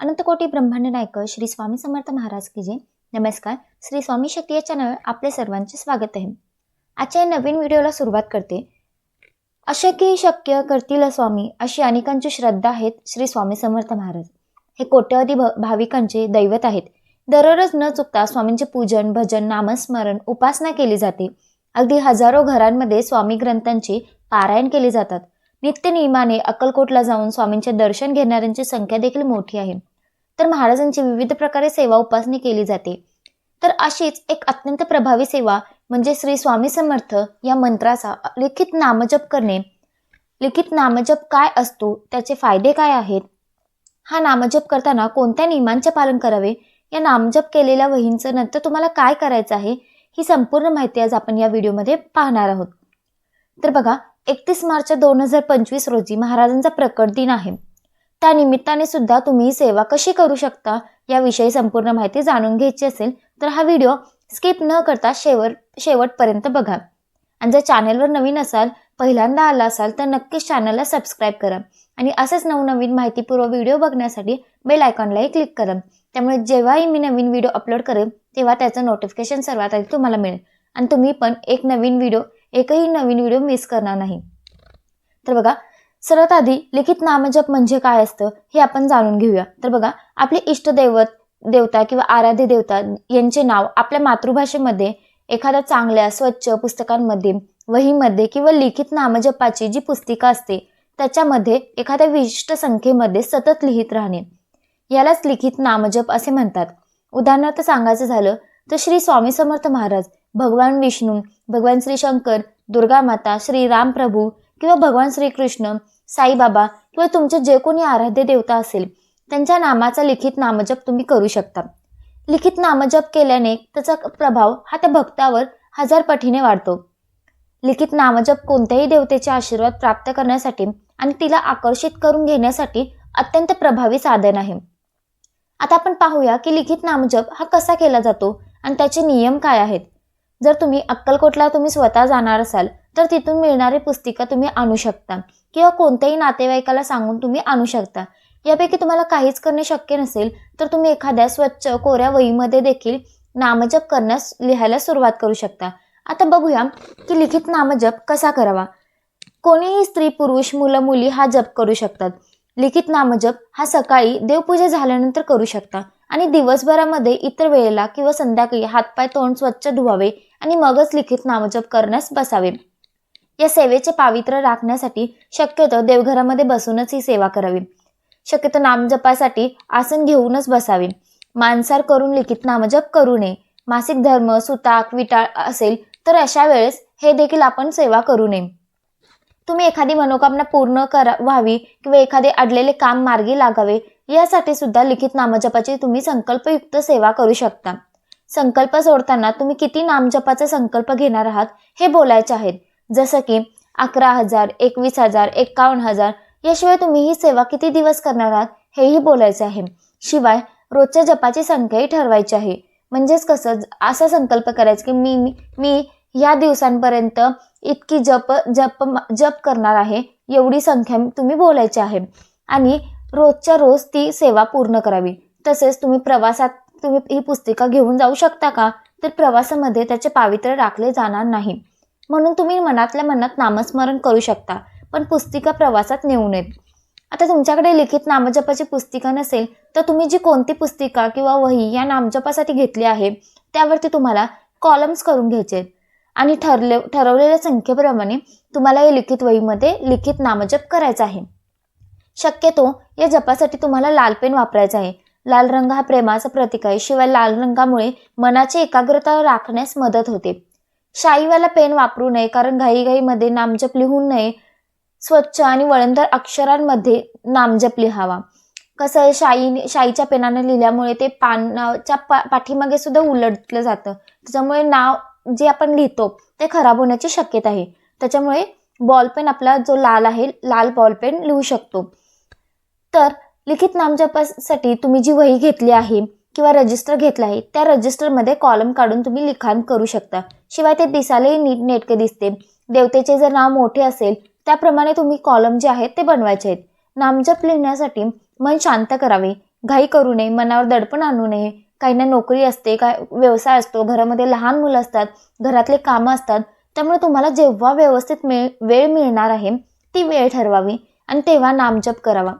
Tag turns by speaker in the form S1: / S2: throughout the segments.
S1: अनंतकोटी ब्रह्मांड नायक श्री स्वामी समर्थ महाराज की जय. नमस्कार. श्री स्वामी शक्ती या चॅनल आपले सर्वांचे स्वागत आहे. आजच्या नवीन व्हिडिओला सुरुवात करते. अशक्य शक्य करतील स्वामी अशी अनेकांची श्रद्धा आहेत श्री स्वामी समर्थ महाराज. हे कोट्यवधी भ भाविकांचे दैवत आहेत. दररोज न चुकता स्वामींचे पूजन भजन नामस्मरण उपासना केली जाते. अगदी हजारो घरांमध्ये स्वामी ग्रंथांचे पारायण केले जातात. नित्यनियमाने अक्कलकोटला जाऊन स्वामींचे दर्शन घेणाऱ्यांची संख्या देखील मोठी आहे. तर महाराजांची विविध प्रकारे सेवा उपासनी केली जाते. तर अशीच एक अत्यंत प्रभावी सेवा म्हणजे श्री स्वामी समर्थ या मंत्राचा लिखित नामजप करणे. लिखित नामजप काय असतो? त्याचे फायदे काय आहेत? हा नामजप करताना कोणत्या नियमांचे पालन करावे? या नामजप केलेल्या वहींचं नंतर तुम्हाला काय करायचं आहे? ही संपूर्ण माहिती आज आपण या व्हिडिओमध्ये पाहणार आहोत. तर बघा एकतीस मार्च दोन हजार पंचवीस रोजी महाराजांचा प्रकट दिन आहे. त्या निमित्ताने सुद्धा तुम्ही सेवा कशी करू शकता याविषयी संपूर्ण माहिती जाणून घ्यायची असेल तर हा व्हिडिओ स्किप न करता शेवट शेवटपर्यंत बघा. आणि जर चॅनलवर नवीन असाल पहिल्यांदा आला असाल तर नक्कीच चॅनलला सबस्क्राईब करा. आणि असेच नवनवीन माहितीपूर्व व्हिडिओ बघण्यासाठी बेल आयकॉनलाही क्लिक करा. त्यामुळे जेव्हाही मी नवीन व्हिडिओ अपलोड करेन तेव्हा त्याचं नोटिफिकेशन सर्वात आधी तुम्हाला मिळेल. आणि तुम्ही पण एक नवीन व्हिडिओ एकही नवीन व्हिडिओ मिस करणार नाही. तर बघा सर्वात आधी लिखित नामजप म्हणजे काय असतं हे आपण जाणून घेऊया. तर बघा आपले इष्टदैवत देवता किंवा आराध्य देवता यांचे नाव आपल्या मातृभाषेमध्ये एखाद्या चांगल्या स्वच्छ पुस्तकांमध्ये वहीमध्ये किंवा लिखित नामजपाची जी पुस्तिका असते त्याच्यामध्ये एखाद्या विशिष्ट संख्येमध्ये सतत लिहित राहणे. यालाच लिखित नामजप असे म्हणतात. उदाहरणार्थ सांगायचं झालं तर श्री स्वामी समर्थ महाराज भगवान विष्णू भगवान श्री शंकर दुर्गा माता श्री राम प्रभू किंवा भगवान श्रीकृष्ण साईबाबा किंवा तुमचे जे कोणी आराध्य देवता असेल त्यांच्या नामाचा लिखित नामजप तुम्ही करू शकता. लिखित नामजप केल्याने त्याचा प्रभाव हा त्या भक्तावर हजार पटीने वाढतो. लिखित नामजप कोणत्याही देवतेचे आशीर्वाद प्राप्त करण्यासाठी आणि तिला आकर्षित करून घेण्यासाठी अत्यंत प्रभावी साधन आहे. आता आपण पाहूया की लिखित नामजप हा कसा केला जातो आणि त्याचे नियम काय आहेत. जर तुम्ही अक्कलकोटला तुम्ही स्वतः जाणार असाल तर तिथून मिळणारी पुस्तिका तुम्ही आणू शकता. किंवा कोणत्याही नातेवाईकाला सांगून तुम्ही आणू शकता. यापैकी तुम्हाला काहीच करणे शक्य नसेल तर तुम्ही एखाद्या स्वच्छ कोऱ्या वहीमध्ये देखील नामजप करण्यास लिहायला सुरुवात करू शकता. आता बघूया की लिखित नामजप कसा करावा. कोणीही स्त्री पुरुष मुलं मुली हा जप करू शकतात. लिखित नामजप हा सकाळी देवपूजा झाल्यानंतर करू शकता. आणि दिवसभरामध्ये इतर वेळेला किंवा संध्याकाळी हातपाय तोंड स्वच्छ धुवावे आणि मगच लिखित नामजप करण्यास बसावे. या सेवेचे पावित्र्य राखण्यासाठी शक्यतो देवघरामध्ये बसूनच ही सेवा करावी. शक्यतो नामजपासाठी आसन घेऊनच बसावे. मांसार करून लिखित नामजप करू नये. मासिक धर्म सुताक विटाळ असेल तर अशा वेळेस हे देखील आपण सेवा करू नये. तुम्ही एखादी मनोकामना पूर्ण करा व्हावी किंवा एखादे अडलेले काम मार्गी लागावे यासाठी सुद्धा लिखित नामजपाची तुम्ही संकल्पयुक्त सेवा करू शकता. संकल्प सोडताना तुम्ही किती नामजपाचा संकल्प घेणार आहात हे बोलायचे आहेत. जसं की अकरा हजार एकवीस हजार एकावन्न हजार याशिवाय तुम्ही ही सेवा किती दिवस करणार आहात हेही बोलायचं आहे. शिवाय रोजच्या जपाची संख्याही ठरवायची आहे. म्हणजेच कसं असा संकल्प करायचा की मी मी मी या दिवसांपर्यंत इतकी जप जप जप करणार आहे एवढी संख्या तुम्ही बोलायची आहे. आणि रोजच्या रोज ती सेवा पूर्ण करावी. तसेच तुम्ही प्रवासात तुम्ही ही पुस्तिका घेऊन जाऊ शकता का? तर प्रवासामध्ये त्याचे पावित्र्य राखले जाणार नाही. म्हणून तुम्ही मनातल्या मनात नामस्मरण करू शकता पण पुस्तिका प्रवासात नेऊ नयेत आता तुमच्याकडे लिखित नामजपाची पुस्तिका नसेल तर तुम्ही जी कोणती पुस्तिका किंवा वही या नामजपासाठी घेतली आहे त्यावरती तुम्हाला कॉलम्स करून घ्यायचे आहेत. आणि ठरले ठरवलेल्या संख्येप्रमाणे तुम्हाला या लिखित वहीमध्ये लिखित नामजप करायचा आहे. शक्यतो या जपासाठी तुम्हाला लाल पेन वापरायचा आहे. लाल रंग हा प्रेमाचं प्रतीक आहे शिवाय लाल रंगामुळे मनाची एकाग्रता राखण्यास मदत होते. शाईवाला पेन वापरू नये कारण घाईघाईमध्ये नामजप लिहू नये. स्वच्छ आणि वळणदार अक्षरांमध्ये नामजप लिहावा. कसं आहे शाई शाईच्या पेनाने लिहिल्यामुळे ते पानाच्या पा पाठीमागे सुद्धा उलटलं जातं. त्याच्यामुळे नाव जे आपण लिहितो ते खराब होण्याची शक्यता आहे. त्याच्यामुळे बॉलपेन आपला जो लाल आहे लाल बॉलपेन लिहू शकतो. तर लिखित नामजपासाठी तुम्ही जी वही घेतली आहे किंवा रजिस्टर घेतलं आहे त्या रजिस्टरमध्ये कॉलम काढून तुम्ही लिखाण करू शकता. शिवाय ते दिसायलाही नीट नेटके दिसते. देवतेचे जर नाव मोठे असेल त्याप्रमाणे तुम्ही कॉलम जे आहेत ते बनवायचे आहेत. नामजप लिहिण्यासाठी मन शांत करावे. घाई करू नये मनावर दडपण आणू नये. काहींना नोकरी असते काय व्यवसाय असतो घरामध्ये लहान मुलं असतात घरातले कामं असतात त्यामुळे तुम्हाला जेव्हा व्यवस्थित मिळ वेळ मिळणार आहे ती वेळ ठरवावी. आणि तेव्हा नामजप करावा.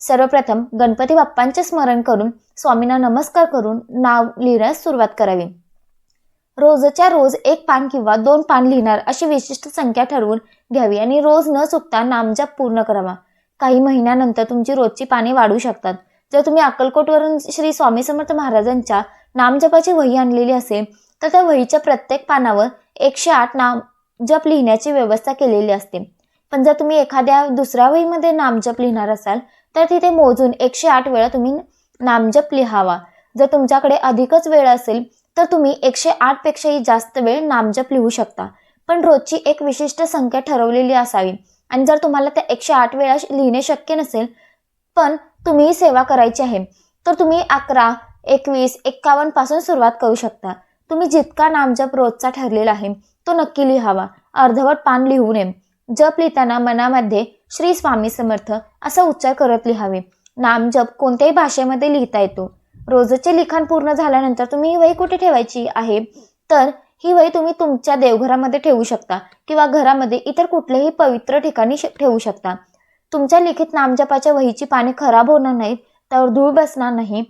S1: सर्वप्रथम गणपती बाप्पांचे स्मरण करून स्वामींना नमस्कार करून नाव लिहिण्यास सुरुवात करावी. रोजच्या रोज एक पान किंवा दोन पान लिहिणार अशी विशिष्ट संख्या ठरवून घ्यावी आणि रोज न चुकता नामजप पूर्ण करावा. काही महिन्यानंतर तुमची रोजची पाने वाढू शकतात. जर तुम्ही अक्कलकोटवरून श्री स्वामी समर्थ महाराजांच्या नामजपाची वही आणलेली असेल तर त्या वहीच्या प्रत्येक पानावर एकशे आठ नाम जप लिहिण्याची व्यवस्था केलेली असते. पण जर तुम्ही एखाद्या दुसऱ्या वहीमध्ये नामजप लिहिणार असाल तर तिथे मोजून एकशे आठ वेळा तुम्ही नामजप लिहावा. जर तुमच्याकडे अधिकच वेळ असेल तर तुम्ही एकशे आठपेक्षाही जास्त वेळ नामजप लिहू शकता. पण रोजची एक विशिष्ट संख्या ठरवलेली असावी. आणि जर तुम्हाला त्या एकशे आठ वेळा लिहिणे शक्य नसेल पण तुम्ही सेवा करायची आहे तर तुम्ही अकरा एकवीस एक्कावन्नपासून सुरुवात करू शकता. तुम्ही जितका नामजप रोजचा ठरलेला आहे तो नक्की लिहावा. अर्धवट पान लिहू नये. जप लिहिताना मनामध्ये श्री स्वामी समर्थ असा उच्चार करत लिहावे. नामजप कोणत्याही भाषेमध्ये लिहिता येतो. रोजचे लिखाण पूर्ण झाल्यानंतर तुम्ही ही वही कुठे ठेवायची आहे? तर ही वही तुम्ही तुमच्या देवघरामध्ये ठेवू शकता किंवा घरामध्ये इतर कुठल्याही पवित्र ठिकाणी ठेवू शकता. तुमच्या लिखित नामजपाच्या वहीची पाने खराब होणार नाहीत त्यावर धूळ बसणार नाही.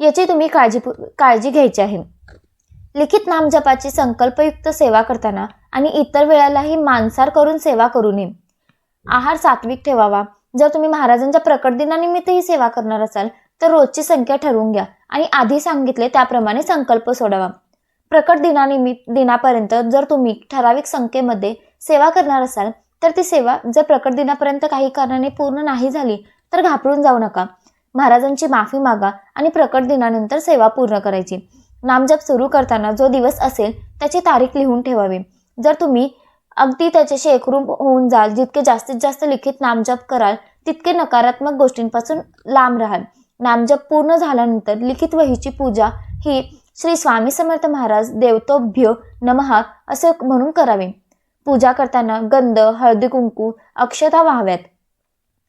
S1: याची तुम्ही काळजी काळजी घ्यायची आहे. लिखित नामजपाची संकल्पयुक्त सेवा करताना आणि इतर वेळेलाही मांसार करून सेवा करू नये. आहार सात्विक ठेवावा. जर तुम्ही महाराजांच्या प्रकट दिनानिमित्त ही सेवा करणार असाल तर रोजची संख्या ठरवून घ्या आणि आधी सांगितले त्याप्रमाणे संकल्प सोडावा. प्रकट दिनानिमित्त दिनापर्यंत जर तुम्ही ठराविक संख्येमध्ये सेवा करणार असाल तर ती सेवा जर प्रकट दिनापर्यंत काही कारणाने पूर्ण नाही झाली तर घाबरून जाऊ नका. महाराजांची माफी मागा आणि प्रकट दिनानंतर सेवा पूर्ण करायची. नामजप सुरू करताना जो दिवस असेल त्याची तारीख लिहून ठेवावी. जर तुम्ही अगदी त्याच्याशी एकरूप होऊन जाल जितके जास्तीत जास्त लिखित नामजप कराल तितके नकारात्मक गोष्टींपासून लांब राहाल. नामजप पूर्ण झाल्यानंतर लिखित वहीची पूजा ही श्री स्वामी समर्थ महाराज देवतोभ्य नमहा असं म्हणून करावे. पूजा करताना गंध हळदी कुंकू अक्षता व्हाव्यात.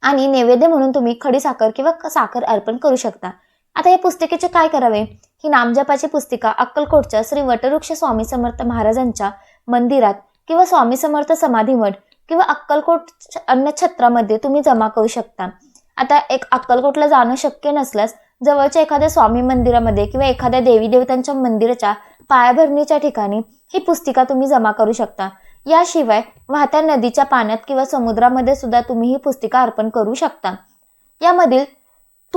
S1: आणि नैवेद्य म्हणून तुम्ही खडी साखर किंवा साखर अर्पण करू शकता. आता या पुस्तिकेचे काय करावे? ही नामजपाची पुस्तिका अक्कलकोटच्या श्री वटवृक्ष स्वामी समर्थ महाराजांच्या मंदिरात किंवा स्वामी समर्थ समाधीमठ किंवा अक्कलकोट अन्य छत्रामध्ये तुम्ही जमा करू शकता. आता एक अक्कलकोटला जाणं शक्य नसल्यास जवळच्या एखाद्या स्वामी मंदिरामध्ये किंवा एखाद्या देवी देवतांच्या मंदिराच्या पायाभरणीच्या ठिकाणी ही पुस्तिका तुम्ही जमा करू शकता. याशिवाय वाहत्या नदीच्या पाण्यात किंवा समुद्रामध्ये सुद्धा तुम्ही ही पुस्तिका अर्पण करू शकता. यामधील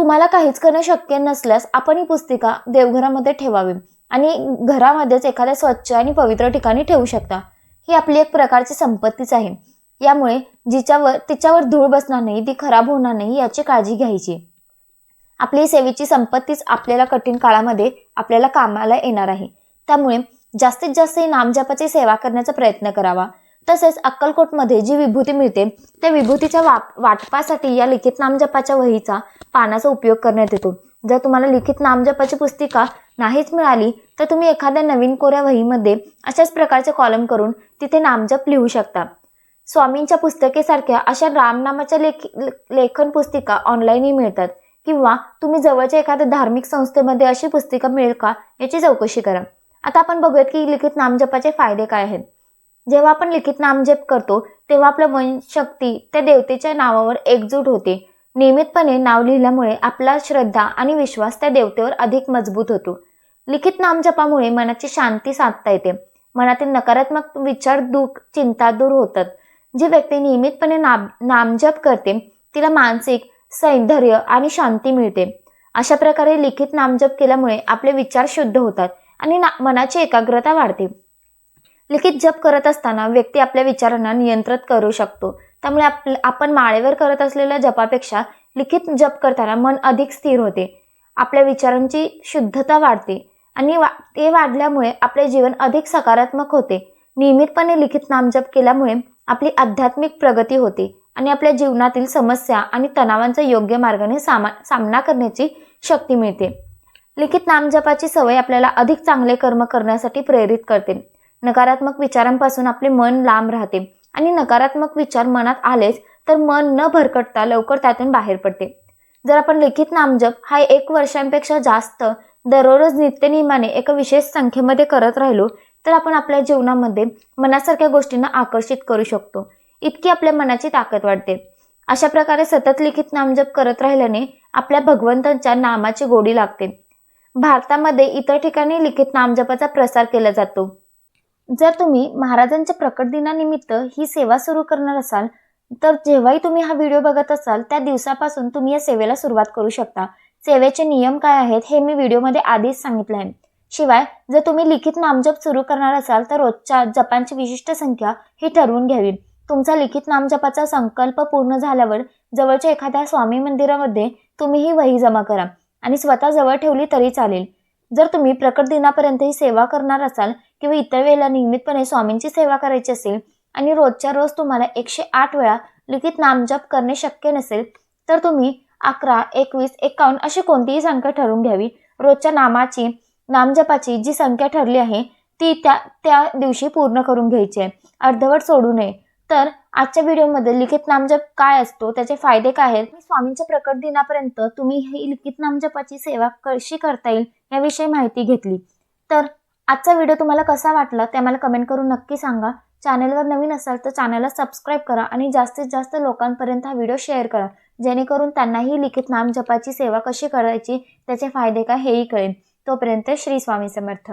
S1: तुम्हाला काहीच करणं शक्य नसल्यास आपण ही पुस्तिका देवघरामध्ये ठेवावी आणि घरामध्येच एखाद्या स्वच्छ आणि पवित्र ठिकाणी ठेवू शकता. ही आपली एक प्रकारची संपत्तीच आहे. यामुळे जिच्यावर तिच्यावर धूळ बसणार नाही ती खराब होणार नाही याची काळजी घ्यायची. आपली सेवेची संपत्तीच आपल्याला कठीण काळामध्ये आपल्याला कामाला येणार आहे. त्यामुळे जास्तीत जास्त नामजपाची सेवा करण्याचा प्रयत्न करावा. तसेच अक्कलकोटमध्ये जी विभूती मिळते त्या विभूतीच्या वाप वाटपासाठी या लिखित नामजपाच्या वहीचा पानाचा उपयोग करण्यात येतो. जर तुम्हाला लिखित नामजपाची पुस्तिका नाहीच मिळाली तर तुम्ही एखाद्या नवीन कोऱ्या वहीमध्ये अशाच प्रकारचे कॉलम करून तिथे नामजप लिहू शकता. स्वामींच्या पुस्तकेसारख्या अशा रामनामाच्या लेख लेखन पुस्तिका ऑनलाईनही मिळतात. किंवा तुम्ही जवळच्या एखाद्या धार्मिक संस्थेमध्ये अशी पुस्तिका मिळेल का याची चौकशी करा. आता आपण बघूयात की लिखित नामजपाचे फायदे काय आहेत. जेव्हा आपण लिखित नामजप करतो तेव्हा आपलं मन शक्ती त्या देवतेच्या नावावर एकजूट होते. नियमितपणे नाव लिहिल्यामुळे आपला श्रद्धा आणि विश्वास त्या देवतेवर अधिक मजबूत होतो. लिखित नामजपामुळे मनाची शांती साधता येते. मनातील नकारात्मक विचार दुःख चिंता दूर होतात. जी व्यक्ती नियमितपणे नाम नामजप करते तिला मानसिक सौंदर्य आणि शांती मिळते. अशा प्रकारे लिखित नामजप केल्यामुळे आपले विचार शुद्ध होतात आणि ना मनाची एकाग्रता वाढते. लिखित जप करत असताना व्यक्ती आपल्या विचारांना नियंत्रित करू शकतो. त्यामुळे आप आपण माळेवर करत असलेल्या जपापेक्षा लिखित जप करताना मन अधिक स्थिर होते. आपल्या विचारांची शुद्धता वाढते आणि वा ते वाढल्यामुळे आपले जीवन अधिक सकारात्मक होते. नियमितपणे लिखित नामजप केल्यामुळे आपली आध्यात्मिक प्रगती होते आणि आपल्या जीवनातील समस्या आणि तणावांचा योग्य मार्गाने सामा सामना करण्याची शक्ती मिळते. लिखित नामजपाची सवय आपल्याला अधिक चांगले कर्म करण्यासाठी प्रेरित करते. नकारात्मक विचारांपासून आपले मन लांब राहते. आणि नकारात्मक विचार मनात आलेच तर मन न भरकटता लवकर त्यातून बाहेर पडते. जर आपण लिखित नामजप हा एक वर्षांपेक्षा जास्त दररोज नित्यनियमाने एका विशेष संख्येमध्ये करत राहिलो तर आपण आपल्या जीवनामध्ये मनासारख्या गोष्टींना आकर्षित करू शकतो. इतकी आपल्या मनाची ताकद वाढते. अशा प्रकारे सतत लिखित नामजप करत राहिल्याने आपल्या भगवंतांच्या नामाची गोडी लागते. भारतामध्ये इतर ठिकाणी लिखित नामजपाचा प्रसार केला जातो. जर तुम्ही महाराजांच्या प्रकट दिनानिमित्त ही सेवा सुरू करणार असाल तर जेव्हाही तुम्ही हा व्हिडिओ बघत असाल त्या दिवसापासून तुम्ही या सेवेला सुरुवात करू शकता. सेवेचे नियम काय आहेत हे मी व्हिडिओमध्ये आधीच सांगितलं आहे शिवाय जर तुम्ही लिखित नामजप सुरू करणार असाल तर रोजच्या जपांची विशिष्ट संख्या ही ठरवून घ्यावी. तुमचा लिखित नामजपाचा संकल्प पूर्ण झाल्यावर जवळच्या एखाद्या स्वामी मंदिरामध्ये तुम्ही ही वही जमा करा आणि स्वतः जवळ ठेवली तरी चालेल. जर तुम्ही प्रकट दिनापर्यंत ही सेवा करणार असाल किंवा इतर वेळेला नियमितपणे स्वामींची सेवा करायची असेल आणि रोजच्या रोज तुम्हाला एकशे आठ वेळा लिखित नामजप करणे शक्य नसेल तर तुम्ही अकरा एकवीस एकावन्न अशी कोणतीही संख्या ठरवून घ्यावी. रोजच्या नामाची नामजपाची जी संख्या ठरली आहे ती त्या त्या दिवशी पूर्ण करून घ्यायची आहे. अर्धवट सोडू नये. तर आजच्या व्हिडिओमध्ये लिखित नामजप काय असतो त्याचे फायदे काय आहेत? स्वामींच्या प्रकट दिनापर्यंत तुम्ही ही लिखित नामजपाची सेवा कशी करता येईल याविषयी माहिती घेतली. तर आजचा व्हिडिओ तुम्हाला कसा वाटला ते मला कमेंट करून नक्की सांगा. चॅनलवर नवीन असाल तर चॅनलला सबस्क्राईब करा आणि जास्तीत जास्त लोकांपर्यंत हा व्हिडिओ शेअर करा. जेणेकरून त्यांनाही लिखित नामजपाची सेवा कशी करायची त्याचे फायदे काय हेही कळेल. तोपर्यंत श्री स्वामी समर्थ.